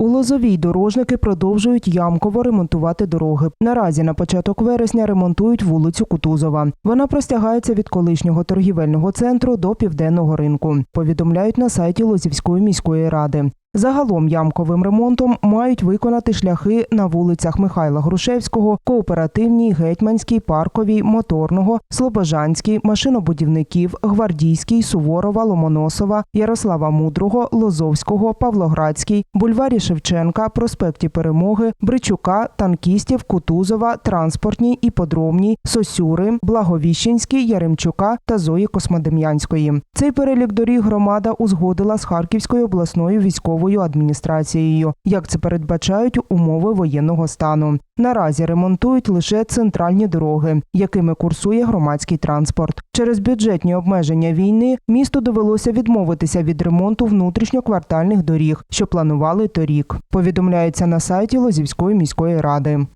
У Лозовій дорожники продовжують ямково ремонтувати дороги. Наразі на початок вересня ремонтують вулицю Кутузова. Вона простягається від колишнього торгівельного центру до південного ринку. Повідомляють на сайті Лозівської міської ради. Загалом ямковим ремонтом мають виконати шляхи на вулицях Михайла Грушевського, Кооперативній, Гетьманській, Парковій, Моторного, Слобожанській, Машинобудівників, Гвардійській, Суворова, Ломоносова, Ярослава Мудрого, Лозовського, Павлоградській, Бульварі Шевченка, Проспекті Перемоги, Бричука, Танкістів, Кутузова, Транспортній, Іподромній, Сосюри, Благовіщенській, Яремчука та Зої Космодем'янської. Цей перелік доріг громада узгодила з Харківською обласною військовою адміністрацією, як це передбачають умови воєнного стану. Наразі ремонтують лише центральні дороги, якими курсує громадський транспорт. Через бюджетні обмеження війни місту довелося відмовитися від ремонту внутрішньоквартальних доріг, що планували торік. Повідомляється на сайті Лозівської міської ради.